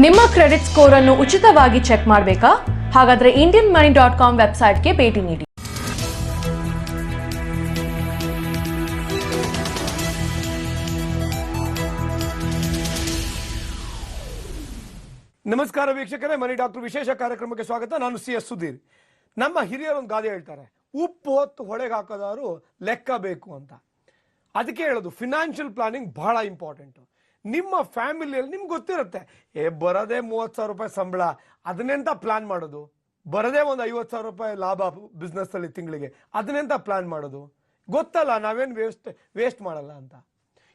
ನಿಮ್ಮ credit score ಅನ್ನು ಉಚಿತವಾಗಿ ಚೆಕ್ ಮಾಡಬೇಕಾ? ಹಾಗಾದ್ರೆ ಇಂಡಿಯನ್ ಮನಿ ಡಾಟ್ ಕಾಮ್ ವೆಬ್ಸೈಟ್ಗೆ ಭೇಟಿ ನೀಡಿ. ನಮಸ್ಕಾರ ವೀಕ್ಷಕರೇ, ಮನಿ ಡಾಕ್ಟರ್ ವಿಶೇಷ ಕಾರ್ಯಕ್ರಮಕ್ಕೆ ಸ್ವಾಗತ. ನಾನು ಸಿ ಎಸ್ ಸುಧೀರ್. ನಮ್ಮ ಹಿರಿಯರು ಒಂದು ಗಾದೆ ಹೇಳ್ತಾರೆ, ಉಪ್ಪು ಹೊತ್ತು ಹೊಳೆಗೆ ಹಾಕೋದಾದ್ರು ಲೆಕ್ಕ ಬೇಕು ಅಂತ. ಅದಕ್ಕೆ ಹೇಳೋದು ಫಿನಾನ್ಷಿಯಲ್ ಪ್ಲಾನಿಂಗ್ ಬಹಳ ಇಂಪಾರ್ಟೆಂಟ್ ನಿಮ್ಮ ಫ್ಯಾಮಿಲಿಯಲ್ಲಿ ನಿಮ್ಗೆ ಗೊತ್ತಿರುತ್ತೆ, ಏ, ಬರೋದೇ ಮೂವತ್ತು ಸಾವಿರ ರೂಪಾಯಿ ಸಂಬಳ, ಅದನ್ನೆಂತ ಪ್ಲಾನ್ ಮಾಡೋದು? ಬರೋದೇ ಒಂದು ಐವತ್ತು ಸಾವಿರ ರೂಪಾಯಿ ಲಾಭ ಬಿಸ್ನೆಸ್ಸಲ್ಲಿ ತಿಂಗಳಿಗೆ, ಅದನ್ನೆಂತ ಪ್ಲಾನ್ ಮಾಡೋದು? ಗೊತ್ತಲ್ಲ, ನಾವೇನು ವೇಸ್ಟ್ ವೇಸ್ಟ್ ಮಾಡಲ್ಲ ಅಂತ.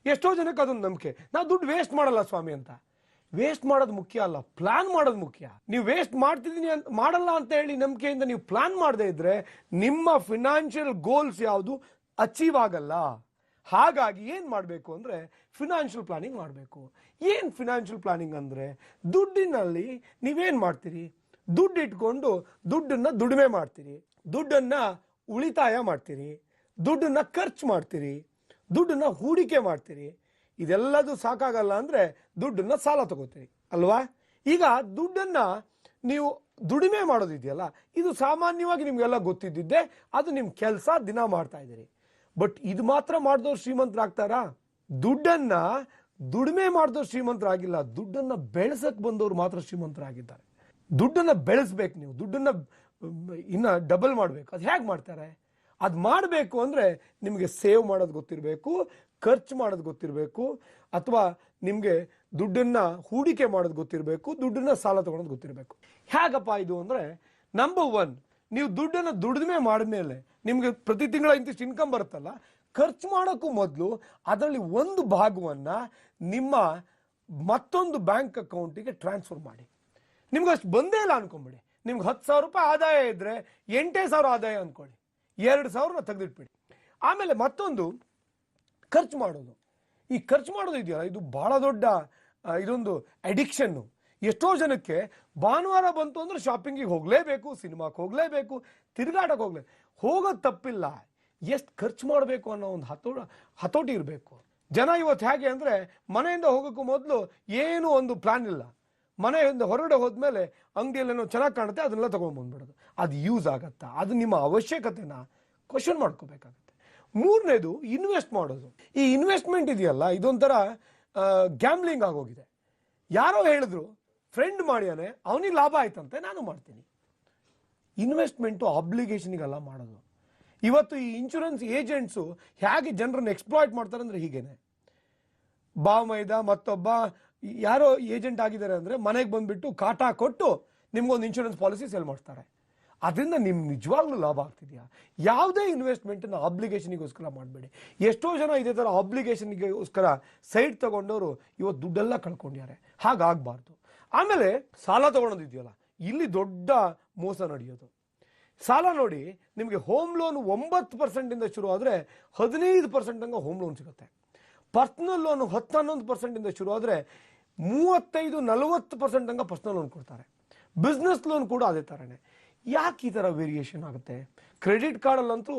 ಎಷ್ಟೋ ಜನಕ್ಕೆ ಅದೊಂದು ನಂಬಿಕೆ. ನಾವು ದುಡ್ಡು ವೇಸ್ಟ್ ಮಾಡಲ್ಲ ಸ್ವಾಮಿ ಅಂತ. ವೇಸ್ಟ್ ಮಾಡೋದು ಮುಖ್ಯ ಅಲ್ಲ ಪ್ಲಾನ್ ಮಾಡೋದು ಮುಖ್ಯ. ನೀವು ವೇಸ್ಟ್ ಮಾಡ್ತಿದ್ದೀನಿ ಅಂತ ಮಾಡಲ್ಲ ಅಂತ ಹೇಳಿ ನಂಬಿಕೆಯಿಂದ ನೀವು ಪ್ಲಾನ್ ಮಾಡದೇ ಇದ್ರೆ ನಿಮ್ಮ ಫಿನಾನ್ಷಿಯಲ್ ಗೋಲ್ಸ್ ಯಾವುದು ಅಚೀವ್ ಆಗಲ್ಲ. ಹಾಗಾಗಿ ಏನು ಮಾಡಬೇಕು ಅಂದರೆ ಫಿನಾನ್ಷಿಯಲ್ ಪ್ಲಾನಿಂಗ್ ಮಾಡಬೇಕು. ಏನು ಫಿನಾನ್ಷಿಯಲ್ ಪ್ಲಾನಿಂಗ್ ಅಂದರೆ ದುಡ್ಡಿನಲ್ಲಿ ನೀವೇನು ಮಾಡ್ತೀರಿ? ದುಡ್ಡು ಇಟ್ಕೊಂಡು ದುಡ್ಡನ್ನು ದುಡಿಮೆ ಮಾಡ್ತೀರಿ. ದುಡ್ಡನ್ನು ಉಳಿತಾಯ ಮಾಡ್ತೀರಿ. ದುಡ್ಡನ್ನು ಖರ್ಚು ಮಾಡ್ತೀರಿ. ದುಡ್ಡನ್ನು ಹೂಡಿಕೆ ಮಾಡ್ತೀರಿ. ಇದೆಲ್ಲದು ಸಾಕಾಗಲ್ಲ ಅಂದರೆ ದುಡ್ಡನ್ನು ಸಾಲ ತಗೋತೀರಿ. ಅಲ್ವಾ? ಈಗ ದುಡ್ಡನ್ನು ನೀವು ದುಡಿಮೆ ಮಾಡೋದಿದೆಯಲ್ಲ, ಇದು ಸಾಮಾನ್ಯವಾಗಿ ನಿಮಗೆಲ್ಲ ಗೊತ್ತಿದ್ದಿದ್ದೆ ಅದು ನಿಮ್ಮ ಕೆಲಸ ದಿನ ಮಾಡ್ತಾ ಇದ್ದೀರಿ. ಬಟ್ ಇದು ಮಾತ್ರ ಮಾಡಿದವ್ರು ಶ್ರೀಮಂತರಾಗ್ತಾರಾ? ದುಡ್ಡನ್ನ ದುಡಿಮೆ ಮಾಡಿದವ್ರು ಶ್ರೀಮಂತರಾಗಿಲ್ಲ. ದುಡ್ಡನ್ನ ಬೆಳೆಸಕ್ ಬಂದವರು ಮಾತ್ರ ಶ್ರೀಮಂತರಾಗಿದ್ದಾರೆ. ದುಡ್ಡನ್ನ ಬೆಳೆಸ್ಬೇಕು ನೀವು. ದುಡ್ಡನ್ನ ಇನ್ನ ಡಬಲ್ ಮಾಡ್ಬೇಕು. ಅದು ಹೇಗೆ ಮಾಡ್ತಾರೆ? ಅದು ಮಾಡಬೇಕು ಅಂದರೆ ನಿಮಗೆ ಸೇವ್ ಮಾಡೋದು ಗೊತ್ತಿರಬೇಕು, ಖರ್ಚು ಮಾಡೋದು ಗೊತ್ತಿರಬೇಕು, ಅಥವಾ ನಿಮಗೆ ದುಡ್ಡನ್ನ ಹೂಡಿಕೆ ಮಾಡೋದು ಗೊತ್ತಿರಬೇಕು, ದುಡ್ಡನ್ನ ಸಾಲ ತಗೊಳೋದು ಗೊತ್ತಿರಬೇಕು. ಹೇಗಪ್ಪ ಇದು ಅಂದರೆ ನಂಬರ್ ಒನ್ ನೀವು ದುಡ್ಡನ್ನು ದುಡಿಮೆ ಮಾಡಿದ್ಮೇಲೆ ನಿಮಗೆ ಪ್ರತಿ ತಿಂಗಳ ಇಂತಿಷ್ಟು ಇನ್ಕಮ್ ಬರುತ್ತಲ್ಲ, ಖರ್ಚು ಮಾಡೋಕ್ಕೂ ಮೊದಲು ಅದರಲ್ಲಿ ಒಂದು ಭಾಗವನ್ನು ನಿಮ್ಮ ಮತ್ತೊಂದು ಬ್ಯಾಂಕ್ ಅಕೌಂಟಿಗೆ ಟ್ರಾನ್ಸ್ಫರ್ ಮಾಡಿ. ನಿಮ್ಗೆ ಅಷ್ಟು ಬಂದೇ ಇಲ್ಲ ಅನ್ಕೊಂಬಿಡಿ. ನಿಮ್ಗೆ ಹತ್ತು ಸಾವಿರ ರೂಪಾಯಿ ಆದಾಯ ಇದ್ದರೆ ಎಂಟೇ ಸಾವಿರ ಆದಾಯ ಅಂದ್ಕೊಳ್ಳಿ ಎರಡು ಸಾವಿರನ ತೆಗೆದಿಟ್ಬಿಡಿ. ಆಮೇಲೆ ಮತ್ತೊಂದು, ಖರ್ಚು ಮಾಡೋದು. ಈ ಖರ್ಚು ಮಾಡೋದು ಇದೆಯಲ್ಲ, ಇದು ಬಹಳ ದೊಡ್ಡ ಇದೊಂದು ಅಡಿಕ್ಷನ್ನು ಎಷ್ಟೋ ಜನಕ್ಕೆ ಭಾನುವಾರ ಬಂತು ಅಂದ್ರೆ ಶಾಪಿಂಗಿಗೆ ಹೋಗಲೇಬೇಕು, ಸಿನಿಮಾಕ್ಕೆ ಹೋಗಲೇಬೇಕು ತಿರುಗಾಟಕ್ಕೆ ಹೋಗ್ಲೇ ಹೋಗೋದು ತಪ್ಪಿಲ್ಲ. ಎಷ್ಟು ಖರ್ಚು ಮಾಡಬೇಕು ಅನ್ನೋ ಒಂದು ಹತೋ ಹತೋಟಿ ಇರಬೇಕು. ಜನ ಇವತ್ತು ಹೇಗೆ ಅಂದರೆ ಮನೆಯಿಂದ ಹೋಗೋಕ್ಕೂ ಮೊದಲು ಏನೂ ಒಂದು ಪ್ಲಾನ್ ಇಲ್ಲ. ಮನೆಯಿಂದ ಹೊರಗಡೆ ಹೋದ್ಮೇಲೆ ಅಂಗಡಿಯಲ್ಲೇನೋ ಚೆನ್ನಾಗಿ ಕಾಣುತ್ತೆ, ಅದನ್ನೆಲ್ಲ ತೊಗೊಂಡ್ಬಂದ್ಬಿಡೋದು ಅದು ಯೂಸ್ ಆಗತ್ತಾ? ಅದು ನಿಮ್ಮ ಅವಶ್ಯಕತೆನ ಕ್ವಶನ್ ಮಾಡ್ಕೋಬೇಕಾಗತ್ತೆ. ಮೂರನೇದು ಇನ್ವೆಸ್ಟ್ ಮಾಡೋದು. ಈ ಇನ್ವೆಸ್ಟ್ಮೆಂಟ್ ಇದೆಯಲ್ಲ, ಇದೊಂಥರ ಗ್ಯಾಮ್ಲಿಂಗ್ ಆಗೋಗಿದೆ. ಯಾರೋ ಹೇಳಿದ್ರು ಫ್ರೆಂಡ್ ಮಾಡ್ಯಾನೆ ಅವನಿಗೆ ಲಾಭ ಆಯ್ತಂತೆ, ನಾನು ಮಾಡ್ತೀನಿ. ಇನ್ವೆಸ್ಟ್ಮೆಂಟು ಆಬ್ಲಿಗೇಷನಿಗೆಲ್ಲ ಮಾಡೋದು. ಇವತ್ತು ಈ ಇನ್ಶೂರೆನ್ಸ್ ಏಜೆಂಟ್ಸು ಹೇಗೆ ಜನರನ್ನು ಎಕ್ಸ್ಪ್ಲಾಯ್ಟ್ ಮಾಡ್ತಾರೆ ಅಂದರೆ ಹೀಗೇನೆ. ಬಾ ಮೈದ, ಮತ್ತೊಬ್ಬ ಯಾರೋ ಏಜೆಂಟ್ ಆಗಿದ್ದಾರೆ ಅಂದರೆ ಮನೆಗೆ ಬಂದುಬಿಟ್ಟು ಕಾಟಾ ಕೊಟ್ಟು ನಿಮ್ಗೊಂದು ಇನ್ಶೂರೆನ್ಸ್ ಪಾಲಿಸಿ ಸೇಲ್ ಮಾಡ್ತಾರೆ. ಅದರಿಂದ ನಿಮ್ಮ ನಿಜವಾಗ್ಲೂ ಲಾಭ ಆಗ್ತಿದೆಯಾ? ಯಾವುದೇ ಇನ್ವೆಸ್ಟ್ಮೆಂಟನ್ನು ಅಬ್ಲಿಗೇಷನ್ಗೋಸ್ಕರ ಮಾಡಬೇಡಿ. ಎಷ್ಟೋ ಜನ ಇದೇ ಥರ ಅಬ್ಲಿಗೇಷನ್ಗೋಸ್ಕರ ಸೈಡ್ ತಗೊಂಡವರು ಇವತ್ತು ದುಡ್ಡೆಲ್ಲ ಕಳ್ಕೊಂಡಿದ್ದಾರೆ. ಹಾಗಾಗಬಾರ್ದು. ಆಮೇಲೆ ಸಾಲ ತಗೊಳೋದಿದೆಯಲ್ಲ, ಇಲ್ಲಿ ದೊಡ್ಡ ಮೋಸ ನಡೆಯೋದು. ಸಾಲ ನೋಡಿ, ನಿಮಗೆ ಹೋಮ್ ಲೋನ್ ಒಂಬತ್ತು ಪರ್ಸೆಂಟಿಂದ ಶುರು ಆದರೆ ಹದಿನೈದು ಪರ್ಸೆಂಟ್ ಹಂಗೆ ಹೋಮ್ ಲೋನ್ ಸಿಗುತ್ತೆ. ಪರ್ಸ್ನಲ್ ಲೋನ್ ಹತ್ತು ಹನ್ನೊಂದು ಪರ್ಸೆಂಟಿಂದ ಶುರು ಆದರೆ ಮೂವತ್ತೈದು ನಲವತ್ತು ಪರ್ಸೆಂಟ್ ಹಂಗೆ ಪರ್ಸ್ನಲ್ ಲೋನ್ ಕೊಡ್ತಾರೆ. ಬಿಸ್ನೆಸ್ ಲೋನ್ ಕೂಡ ಅದೇ ಥರನೇ ಯಾಕೆ ಈ ಥರ ವೇರಿಯೇಷನ್ ಆಗುತ್ತೆ? ಕ್ರೆಡಿಟ್ ಕಾರ್ಡಲ್ಲಂತೂ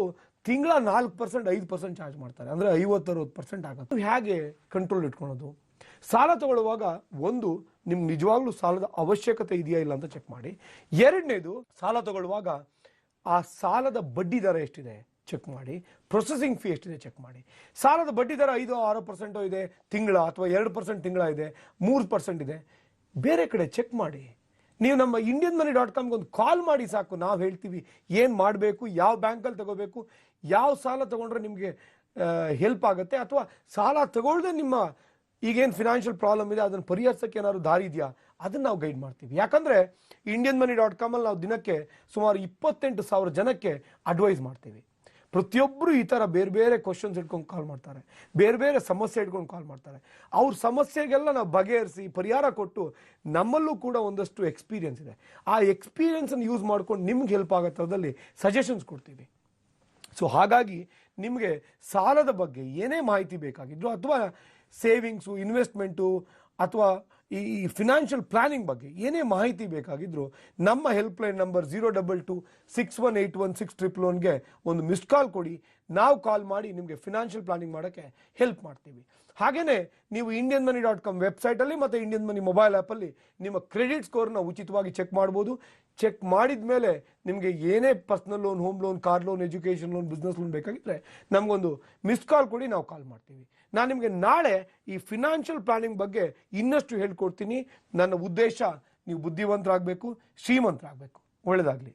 ತಿಂಗಳ ನಾಲ್ಕು ಪರ್ಸೆಂಟ್ ಐದು ಪರ್ಸೆಂಟ್ ಚಾರ್ಜ್ ಮಾಡ್ತಾರೆ. ಅಂದರೆ ಐವತ್ತರವತ್ತು ಪರ್ಸೆಂಟ್ ಆಗುತ್ತೆ. ಹೇಗೆ ಕಂಟ್ರೋಲ್ ಇಟ್ಕೊಳೋದು? ಸಾಲ ತಗೊಳ್ಳುವಾಗ ಒಂದು, ನಿಮ್ಗೆ ನಿಜವಾಗ್ಲೂ ಸಾಲದ ಅವಶ್ಯಕತೆ ಇದೆಯಾ ಇಲ್ಲ ಅಂತ ಚೆಕ್ ಮಾಡಿ. ಎರಡನೇದು, ಸಾಲ ತಗೊಳ್ಳುವಾಗ ಆ ಸಾಲದ ಬಡ್ಡಿ ದರ ಎಷ್ಟಿದೆ ಚೆಕ್ ಮಾಡಿ. ಪ್ರೊಸೆಸಿಂಗ್ ಫೀ ಎಷ್ಟಿದೆ ಚೆಕ್ ಮಾಡಿ. ಸಾಲದ ಬಡ್ಡಿ ದರ ಐದು, ಆರು ಪರ್ಸೆಂಟು ಇದೆ, ತಿಂಗಳ ಅಥವಾ ಎರಡು ಪರ್ಸೆಂಟ್ ತಿಂಗಳ ಇದೆ, ಮೂರು ಪರ್ಸೆಂಟ್ ಇದೆ. ಬೇರೆ ಕಡೆ ಚೆಕ್ ಮಾಡಿ. ನೀವು ನಮ್ಮ ಇಂಡಿಯನ್ ಮನಿ ಡಾಟ್ ಕಾಮ್ಗೆ ಒಂದು ಕಾಲ್ ಮಾಡಿ ಸಾಕು. ನಾವು ಹೇಳ್ತೀವಿ ಏನು ಮಾಡಬೇಕು, ಯಾವ ಬ್ಯಾಂಕಲ್ಲಿ ತಗೋಬೇಕು, ಯಾವ ಸಾಲ ತಗೊಂಡ್ರೆ ನಿಮಗೆ ಹೆಲ್ಪ್ ಆಗುತ್ತೆ ಅಥವಾ ಸಾಲ ತಗೊಳ್ಳದೆ ನಿಮ್ಮ ಈಗೇನು ಫಿನಾನ್ಷಿಯಲ್ ಪ್ರಾಬ್ಲಮ್ ಇದೆ, ಅದನ್ನು ಪರಿಹರಿಸೋಕ್ಕೆ ಏನಾದ್ರು ದಾರಿ ಇದೆಯಾ? ಅದನ್ನು ನಾವು ಗೈಡ್ ಮಾಡ್ತೀವಿ. ಯಾಕಂದರೆ ಇಂಡಿಯನ್ ಮನಿ ಡಾಟ್ ಕಾಮಲ್ಲಿ ನಾವು ದಿನಕ್ಕೆ ಸುಮಾರು ಇಪ್ಪತ್ತೆಂಟು ಸಾವಿರ ಜನಕ್ಕೆ ಅಡ್ವೈಸ್ ಮಾಡ್ತೀವಿ. ಪ್ರತಿಯೊಬ್ಬರು ಈ ಥರ ಬೇರೆ ಬೇರೆ ಕ್ವಶನ್ಸ್ ಇಟ್ಕೊಂಡು ಕಾಲ್ ಮಾಡ್ತಾರೆ. ಬೇರೆ ಬೇರೆ ಸಮಸ್ಯೆ ಇಟ್ಕೊಂಡು ಕಾಲ್ ಮಾಡ್ತಾರೆ. ಅವ್ರ ಸಮಸ್ಯೆಗೆಲ್ಲ ನಾವು ಬಗೆಹರಿಸಿ, ಪರಿಹಾರ ಕೊಟ್ಟು ನಮ್ಮಲ್ಲೂ ಕೂಡ ಒಂದಷ್ಟು ಎಕ್ಸ್ಪೀರಿಯನ್ಸ್ ಇದೆ. ಆ ಎಕ್ಸ್ಪೀರಿಯನ್ಸನ್ನು ಯೂಸ್ ಮಾಡ್ಕೊಂಡು ನಿಮ್ಗೆ ಹೆಲ್ಪ್ ಆಗೋ ಥರದಲ್ಲಿ ಸಜೆಷನ್ಸ್ ಕೊಡ್ತೀವಿ. ಸೊ ಹಾಗಾಗಿ ನಿಮಗೆ ಸಾಲದ ಬಗ್ಗೆ ಏನೇ ಮಾಹಿತಿ ಬೇಕಾಗಿದ್ರು, ಅಥವಾ ಸೇವಿಂಗ್ಸು ಇನ್ವೆಸ್ಟ್ಮೆಂಟು ಅಥವಾ ಈ ಫಿನಾನ್ಷಿಯಲ್ ಪ್ಲಾನಿಂಗ್ ಬಗ್ಗೆ ಏನೇ ಮಾಹಿತಿ ಬೇಕಾಗಿದ್ರು ನಮ್ಮ helpline number zero double two six one eight one six triple ಒನ್ಗೆ ಒಂದು ಮಿಸ್ಡ್ ಕಾಲ್ ಕೊಡಿ. ನಾವು ಕಾಲ್ ಮಾಡಿ ನಿಮಗೆ ಫಿನಾನ್ಷಿಯಲ್ ಪ್ಲಾನಿಂಗ್ ಮಾಡೋಕ್ಕೆ ಹೆಲ್ಪ್ ಮಾಡ್ತೀವಿ. ಹಾಗೇನೆ ನೀವು ಇಂಡಿಯನ್ ಮನಿ ಡಾಟ್ ಕಾಮ್ ವೆಬ್ಸೈಟಲ್ಲಿ ಮತ್ತು ಇಂಡಿಯನ್ ಮನಿ ಮೊಬೈಲ್ ಆ್ಯಪಲ್ಲಿ ನಿಮ್ಮ ಕ್ರೆಡಿಟ್ ಸ್ಕೋರ್ನ ಉಚಿತವಾಗಿ ಚೆಕ್ ಮಾಡ್ಬೋದು. ಚೆಕ್ ಮಾಡಿದ ಮೇಲೆ ನಿಮಗೆ ಏನೇ personal loan home loan car loan education loan business loan ಬೇಕಾಗಿದ್ರೆ ನಮಗೊಂದು ಮಿಸ್ ಕಾಲ್ ಕೊಡಿ, ನಾವು ಕಾಲ್ ಮಾಡ್ತೀವಿ. ನಾನು ನಿಮಗೆ ನಾಳೆ ಈ ಫಿನಾನ್ಷಿಯಲ್ ಪ್ಲಾನಿಂಗ್ ಬಗ್ಗೆ ಇನ್ನಷ್ಟು ಹೇಳ್ಕೊಡ್ತೀನಿ. ನನ್ನ ಉದ್ದೇಶ ನೀವು ಬುದ್ಧಿವಂತರಾಗಬೇಕು, ಶ್ರೀಮಂತರಾಗಬೇಕು. ಒಳ್ಳೆಯದಾಗಲಿ